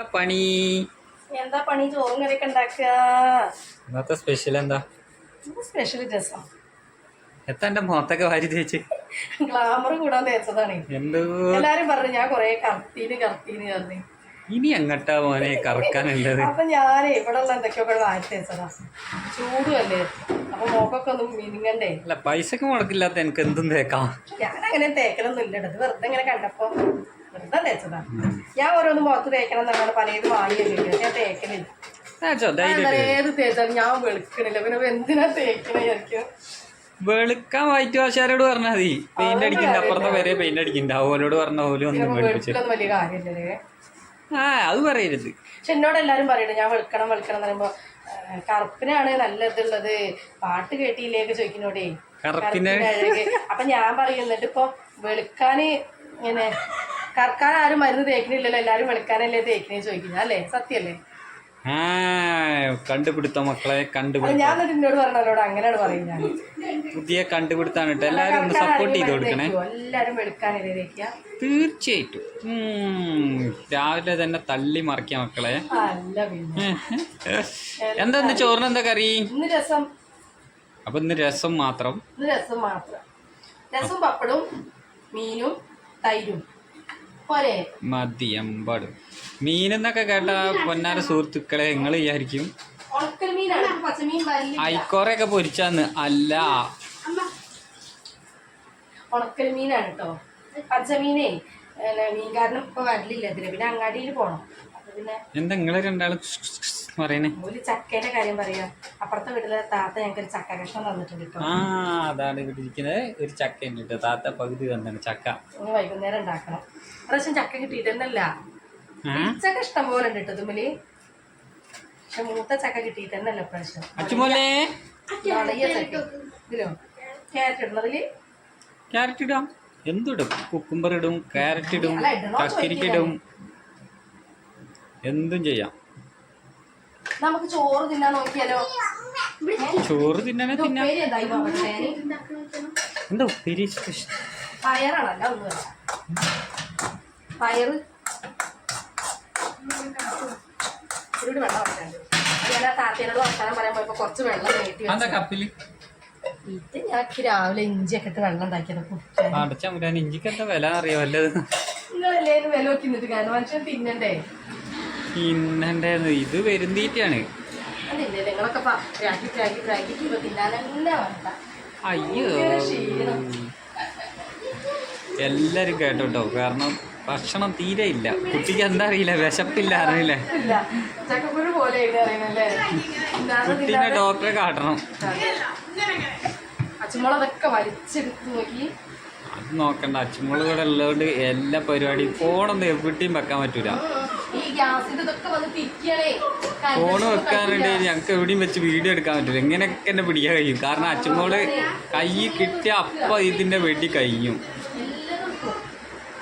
എന്താ പണി? എന്താ പണി? ചോറും കറിയൊക്കെ ഉണ്ടാക്കുക. ഇന്നത്തെ സ്പെഷ്യൽ എന്താ? സ്പെഷ്യൽ രസം എത്താ എന്റെ മുഖത്തൊക്കെ വാരി തേച്ച്. ഗ്ലാമർ കൂടാൻ തേച്ചതാണ്. എന്തോ? എല്ലാരും പറഞ്ഞു ഞാൻ കൊറേ കറുത്തീന് കറുത്തീന് പറഞ്ഞു. ഇനി എങ്ങട്ടാ മോനെ കറക്കാനുള്ളത്? അപ്പൊ ഞാനേ ഇവിടെ ഉള്ള എന്തൊക്കെയൊക്കെ വാരി തേച്ചതാ. ചൂടുമല്ലേ അപ്പൊ മോക്കൊക്കെ ഒന്നും മിനിങ്ങണ്ടേ? അല്ല പൈസക്ക് മുടക്കില്ലാത്ത എനിക്ക് എന്തും തേക്കാം. ഞാൻ അങ്ങനെ തേക്കലൊന്നും ഇല്ല ഇത് വെറുതെ ഇങ്ങനെ കണ്ടപ്പോ വെറുതെ തേച്ചതാ. ഞാൻ ഓരോന്ന് മുഖത്ത് തേക്കണം എന്നാണ് പലതും വാങ്ങിയില്ല ഞാൻ തേക്കലില്ല. ഏത് തേച്ചാലും ഞാൻ വെളുക്കണില്ല. പിന്നെ എന്തിനാ തേക്കണേ എനിക്ക് വെളുക്കാൻ വൈറ്റ് വാശാരോട് പറഞ്ഞാൽ മതി. പെയിന്റ് അടിക്കണ്ട. അപ്പുറത്തെ വരെ പെയിന്റ് അടിക്കണ്ട. ഓലോട് പറഞ്ഞ പോലും ഒന്നും കാര്യമില്ലല്ലേ? ആ അത് പറയരുത്. പക്ഷെ എന്നോട് എല്ലാരും പറയുന്നത് ഞാൻ വെളുക്കണം വെളുക്കണം എന്ന് പറയുമ്പോ കറുപ്പിനാണ് നല്ലതുള്ളത് പാട്ട് കേട്ടിയില്ലേക്ക് ചോദിക്കുന്നോടേ. അപ്പൊ ഞാൻ പറയുന്നിട്ട് ഇപ്പൊ വെളുക്കാന് ഇങ്ങനെ കറക്കാൻ ആരും മരുന്ന് തേക്കണില്ലല്ലോ. എല്ലാരും വെളുക്കാനല്ലേ തേക്കണേ? ചോദിക്കുന്നത് അല്ലേ? സത്യല്ലേ? ആ കണ്ടുപിടുത്ത മക്കളെ കണ്ടുപിടുത്തം. എന്നോട് പറഞ്ഞോട് അങ്ങനെയാണ് പറയുന്നത് പുതിയ കണ്ടുപിടുത്താണ് കേട്ടോ. എല്ലാവരും ഒന്ന് സപ്പോർട്ട് ചെയ്ത് കൊടുക്കണേ. വെളുക്കാനല്ലേ തേക്കുക തീർച്ചയായിട്ടും. രാവിലെ തന്നെ തള്ളി മറക്കിയ മക്കളെ. എന്താ ഇന്ന് ചോറിന് എന്താ കറി? രസം. അപ്പൊ ഇന്ന് രസം മാത്രം. രസം മാത്രം. രസം പപ്പടും മീനും തൈരും. പോരെ? മതി എമ്പാടും മീനെന്നൊക്കെ കേട്ട പൊന്നാര സുഹൃത്തുക്കളെ നിങ്ങൾ വിചാരിക്കും ഐക്കോറയൊക്കെ പൊരിച്ചാന്ന്. അല്ല. ഉണക്കൽ മീനാണ് കേട്ടോ പച്ചമീനേ മീൻകാരനും ഇപ്പൊ വരലില്ല. ഇതിന് പിന്നെ അങ്ങാടിയിൽ പോണം. പിന്നെ എന്താ നിങ്ങൾ രണ്ടാളും പറയണേ? ഒരു ചക്കേന്റെ കാര്യം പറയാ. അപ്പുറത്തെ വീട്ടിലെ താത്ത ഞങ്ങൾക്ക് ഒരു ചക്ക കഷ്ണം തന്നിട്ടുണ്ട് ആ അതാണ് ഇവിടെ ഇരിക്കുന്നത്. ഒരു ചക്ക ഉണ്ട് താത്ത പകുതി തന്നാണ് ചക്ക. വൈകുന്നേരം ഉണ്ടാക്കണം. പ്രാവശ്യം ചക്ക കിട്ടിയിട്ടെന്നല്ല? ചക്ക ഇഷ്ടം പോലെ ഉണ്ട് കേട്ടോ തുമ്മൽ. പക്ഷെ മൂത്ത ചക്ക കിട്ടിയിട്ടെന്നല്ല പ്രാവശ്യം അച്ചുമോനെ നിറയെ ചക്ക. ഇതിലോ? ക്യാരറ്റ് ഇടുന്നതിൽ ക്യാരറ്റ് ഇടാം. എന്തിടും? കുക്കുംബർ ഇടും ക്യാരറ്റ് ഇടും കക്കിരിക്ക ഇടും. എന്തും ചെയ്യാം. നമുക്ക് ചോറ് തിന്നാൻ നോക്കിയാലോ? ചോറ് തിന്നാനേ തിന്നാം. എന്താ ഉപ്പേരി? പയറാണല്ലോ പയറ് ഇതിലൂടെ വെള്ളം വെക്കാണ്ട് ഞാൻ ആ താത്തേനോട് വർത്താനം പറയാൻ പോയപ്പോ കുറച്ച് വെള്ളം നീട്ടി എന്താ വെച്ചു. കപ്പിൽ? ഇത് രാവിലെ ഇഞ്ചിയൊക്കെ ഇട്ട് വെള്ളം ഉണ്ടാക്കിയത് കുടിക്കാൻ ഇഞ്ചിക്ക് എന്താ വില അറിയോ? വല്ലത്? നിങ്ങളല്ലേ ഇത് വില നോക്കി നിന്നിട്ട് കാരണം മനുഷ്യൻ തിന്നണ്ടേ? പിന്നെണ്ടേന്ന് ഇത് വരുന്നീറ്റാണ് അതില്ലേ നിങ്ങളൊക്കെ പ- പ്രാക്കി പ്രാക്കി പ്രാക്കിക്ക് ഇപ്പൊ വേണ്ട അയ്യോ. ഭയങ്കര ക്ഷീണം. എല്ലാരും കേട്ടോട്ടോ. കാരണം ഭക്ഷണം തീരെ ഇല്ല. കുട്ടിക്ക് എന്താ അറിയില്ല വിശപ്പില്ല അറിയില്ലേ. കുട്ടീനെ ഡോക്ടറെ കാട്ടണം വലിച്ചെടുത്ത് നോക്കി. അത് നോക്കണ്ട. അച്ചുമുളക് കൂടെ ഉള്ളതുകൊണ്ട് എല്ലാ പരിപാടിയും ഫോണൊന്നും എവിടെയും വെക്കാൻ പറ്റൂല. ഫോൺ വെക്കാനുണ്ട് ഞങ്ങൾക്ക് എവിടെയും വെച്ച് വീഡിയോ എടുക്കാൻ പറ്റില്ല ഇങ്ങനെയൊക്കെ എന്നെ പിടിക്കാൻ കഴിയും. കാരണം അച്ചുമോൾ കൈ കിട്ടിയ അപ്പ ഇതിന്റെ വെടി കഴിയും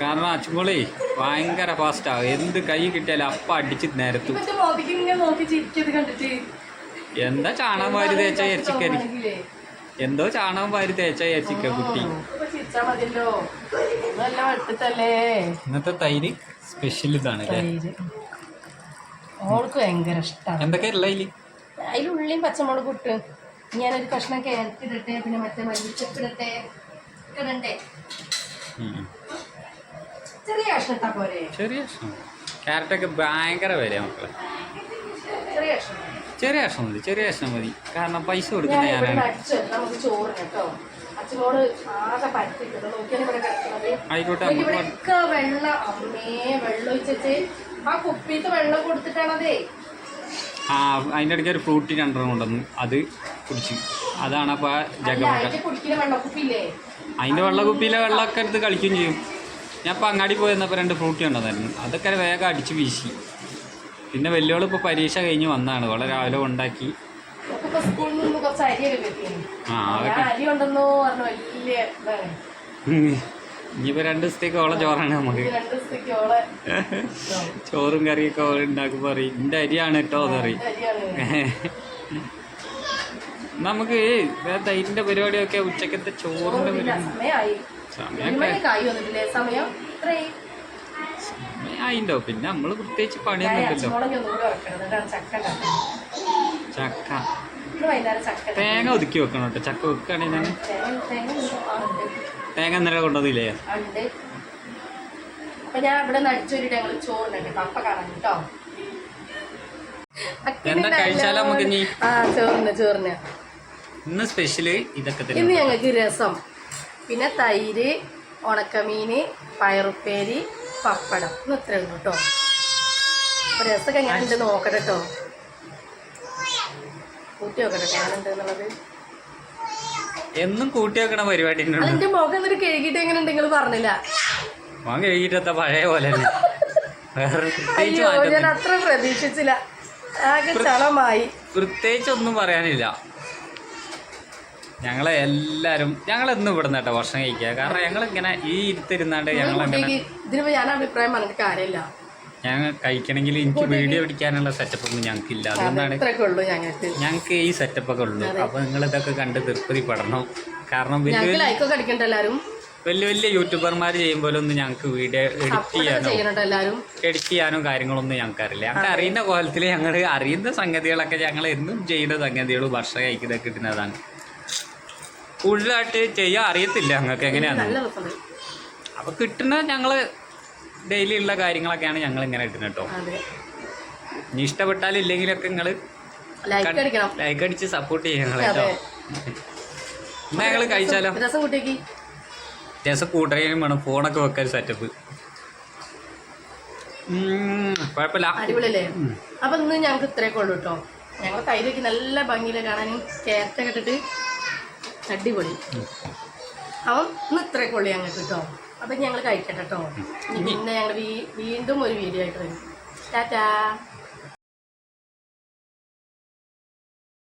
കാരണം അച്ചുമോളി ഭയങ്കര ഫാസ്റ്റാ എന്ത് കൈ കിട്ടിയാലും അപ്പ അടിച്ച് നേരത്തു. എന്താ ചാണകം വാരി തേച്ച ഇറച്ചിക്കരി എന്തോ ചാണകം വാരി തേച്ച ഇറച്ചിക്ക കുട്ടി. ഇന്നത്തെ തൈര് സ്പെഷ്യൽ ഇതാണ് ഓൾക്ക് ഭയങ്കര ഇഷ്ടമാണ് എന്തൊക്കെ ഉള്ള അതിൽ അതിൽ ഉള്ളിയും പച്ചമുളകും ഇട്ട് ഞാനൊരു കഷ്ണം ഇടട്ടെ പിന്നെ മറ്റേ മല്ലിച്ചപ്പ് ഇടട്ടെ ഇടണ്ടേ. ചെറിയ കഷ്ണം ഇട്ടാ പോരെ. ചെറിയ കഷ്ണം. ക്യാരറ്റൊക്കെ ഭയങ്കര വില മക്കളെ. ചെറിയ കഷ്ണം. ചെറിയ കഷ്ണം മതി ചെറിയ കഷ്ണം മതി. കാരണം പൈസ കൊടുക്കുന്ന ഞാനാണ്. അടിച്ചു നമുക്ക് ചോറ് കേട്ടോ. അച്ഛനോട് ആകെ പരത്തിട്ടത് നോക്കിയാണ് ഇവിടെ കിടക്കുന്നത്. ആയിക്കോട്ടെ ഇവിടെയൊക്കെ വെള്ളം അമ്മേ വെള്ളം ആ കുപ്പിയിട്ട് വെള്ളം കൊടുത്തിട്ടാണതേ. ആ അതിന്റെ ഇടയ്ക്ക് ഒരു ഫ്രൂട്ടി രണ്ടെണ്ണം കൊണ്ടുവന്നു. അത് കുടിച്ചു. അതാണ് അപ്പോൾ ജഗമൊക്കെ അതിന്റെ വെള്ളക്കുപ്പിയിലെ വെള്ളമൊക്കെ എടുത്ത് കളിക്കുകയും ചെയ്യും. ഞാൻ ഇപ്പോൾ അങ്ങാടി പോയി വന്നപ്പോൾ രണ്ട് ഫ്രൂട്ടി ഉണ്ടായിരുന്നു അതൊക്കെ വേഗം അടിച്ച് വീശി. പിന്നെ വെല്ലുവിളി ഇപ്പോൾ പരീക്ഷ കഴിഞ്ഞ് വന്നതാണ് വളരെ രാവിലെ ഉണ്ടാക്കി ആ അതൊക്കെ. ഇനിയിപ്പോൾ രണ്ട് ദിവസത്തേക്ക് ഓളെ ചോറാണ് നമുക്ക്. ചോറും കറിയൊക്കെ ഓളെ ഉണ്ടാക്കുമ്പോൾ പറയും എന്റെ അരിയാണ് കേട്ടോ അരിയാണ്. നമുക്ക് തൈരിന്റെ പരിപാടിയൊക്കെ ഉച്ചക്കത്തെ ഇല്ല, പരിപാടി. വന്നിട്ടില്ലേ? സമയം ഇത്രയും പിന്നെ നമ്മൾ പ്രത്യേകിച്ച് പണിയൊന്നുമില്ലല്ലോ ചക്ക തേങ്ങ ഒതുക്കി വെക്കണം കേട്ടോ. ചക്ക വെക്കുകയാണെങ്കിൽ ഞാൻ തേങ്ങ. ഇന്നലെ കൊണ്ടുവന്നില്ലേ അപ്പൊ ഞാൻ ഇവിടെ ഞങ്ങൾ ചോറുണ്ട് പപ്പ കാണാൻ കേട്ടോ. ചോറിന് ചോറിന് ഇന്ന് സ്പെഷ്യൽ ഇതൊക്കെ ഇന്ന് ഞങ്ങൾക്ക് രസം. പിന്നെ തൈര് ഉണക്കമീൻ പയറുപ്പേരി പപ്പടം. ഇന്ന് ഇത്ര ഉള്ളൂ കേട്ടോ രസമൊക്കെ എങ്ങനെ ഉണ്ട് നോക്കട്ടെ കേട്ടോ കൂട്ടി നോക്കട്ടെ ഞാനുണ്ട് എന്നുള്ളത്? എന്നും കൂട്ടി വെക്കണ പരിപാടി എന്റെ അതിന്റെ മുഖം എന്നിട്ട് കഴുകിട്ട് എങ്ങനെ നിങ്ങൾ പറഞ്ഞില്ല. മോൻ കഴിക്കിട്ടത്ത പഴയ പോലെ അയ്യോ ഞാൻ അത്ര പ്രതീക്ഷിച്ചില്ല. ആകെ ചളമായി. പ്രത്യേകിച്ച് ഒന്നും പറയാനില്ല. ഞങ്ങളെ എല്ലാരും ഞങ്ങൾ ഇന്ന് ഇവിടെ കേട്ടോ ഭക്ഷണം കഴിക്കുക. കാരണം ഞങ്ങൾ ഇങ്ങനെ ഈ ഇരുത്തിരുന്നാണ്ട് ഞങ്ങളെ ഞങ്ങൾ ഇതിനിപ്പോ ഞാൻ അഭിപ്രായം പറഞ്ഞിട്ട് കാര്യമില്ല. ഞങ്ങൾ കഴിക്കണമെങ്കിൽ എനിക്ക് വീഡിയോ പിടിക്കാനുള്ള സെറ്റപ്പ് ഒന്നും ഞങ്ങൾക്ക് ഇല്ല അതുകൊണ്ടാണ് ഞങ്ങൾക്ക്. ഈ സെറ്റപ്പ് ഒക്കെ ഉള്ളൂ. അപ്പൊ നിങ്ങൾ ഇതൊക്കെ കണ്ട് തൃപ്തി പെടണം കാരണം വലിയ വലിയ യൂട്യൂബർമാർ ചെയ്യുമ്പോഴൊന്നും ഞങ്ങൾക്ക് വീഡിയോ എഡിറ്റ് ചെയ്യാനോ എഡിറ്റ് ചെയ്യാനോ കാര്യങ്ങളൊന്നും ഞങ്ങൾക്ക് അറിയില്ല ഞങ്ങൾക്ക് അറിയുന്ന കോലത്തിൽ ഞങ്ങൾ അറിയുന്ന സംഗതികളൊക്കെ ഞങ്ങൾ എന്നും ചെയ്യുന്ന സംഗതികളും ഭക്ഷണം കഴിക്കുന്നതൊക്കെ കിട്ടുന്നതാണ്. കൂടുതലായിട്ട് ചെയ്യാൻ അറിയത്തില്ല ഞങ്ങൾക്ക് എങ്ങനെയാണ് അപ്പോൾ കിട്ടുന്ന ഞങ്ങൾ ഡെയിലി ഉള്ള കാര്യങ്ങളൊക്കെയാണ് ഞങ്ങൾ ഇങ്ങനെ ഇടുന്നത് കേട്ടോ ഇനി ഇഷ്ടപ്പെട്ടാലും ഇല്ലെങ്കിലൊക്കെ നിങ്ങൾ ലൈക്ക് അടിച്ച് സപ്പോർട്ട് ചെയ്യണം കേട്ടോ എന്നാ ഞങ്ങൾ കഴിച്ചാലോ? രസം കൂട്ടുകയും വേണം. ഫോണൊക്കെ വെക്കാൻ സെറ്റപ്പ് കുഴപ്പമില്ല അടിപൊളിയല്ലേ? അപ്പൊ ഇന്ന് ഞങ്ങൾക്ക് ഇത്രയൊക്കെ ഉള്ളൂ കേട്ടോ ഞങ്ങൾ കയ്യിലേക്ക് നല്ല ഭംഗിയിലെ കാണാനും കേരറ്റൊക്കെ ഇട്ടിട്ട് അടിപൊളി. അപ്പം ഇന്ന് ഇത്രയൊക്കെ ഉള്ളു ഞങ്ങൾക്ക് കേട്ടോ അപ്പൊ ഞങ്ങൾ കഴിക്കട്ടെ കേട്ടോ പിന്നെ ഞങ്ങൾ വീണ്ടും ഒരു വീഡിയോ ആയിട്ട് വരും. ടാറ്റാ.